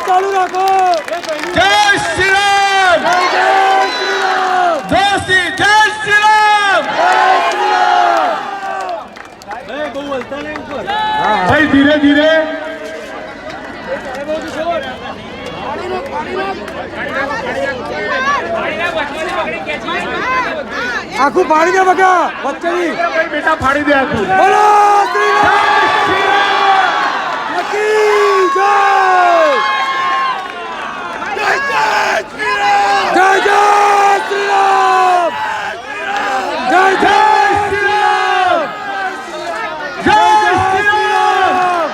ચાલુ રાખો જય શ્રી રામ જય શ્રી રામ જય શ્રી જય શ્રી રામ ભાઈ ધીરે ધીરે આખું પાડી દે બગા વચ્ચે બેટા ફાડી દે આખું બોલો શ્રી રામ કી જય જય જય શ્રી રામ જય જય શ્રી રામ જય જય શ્રી રામ જય શ્રી રામ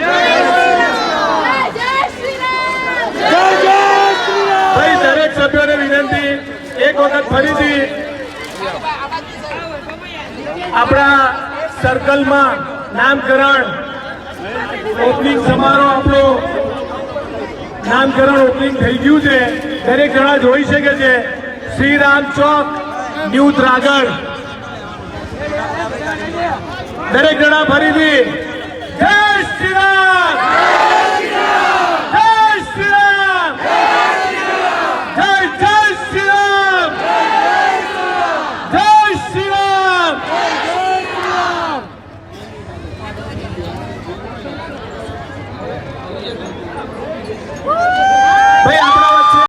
જય જય શ્રી રામ જય જય શ્રી રામ ભાઈ દરેક સભ્યોને વિનંતી એક વખત ફરીથી આપણા સર્કલમાં નામકરણ ઓપનિંગ સમારોહ આપણો નામકરણ ઓપનિંગ થઈ ગયું છે. દરેક જણા જોઈ શકે છે. શ્રીરામ ચોક, ન્યુ ત્રાગડ દરેક જણા ફરીથી જય શ્રી રામ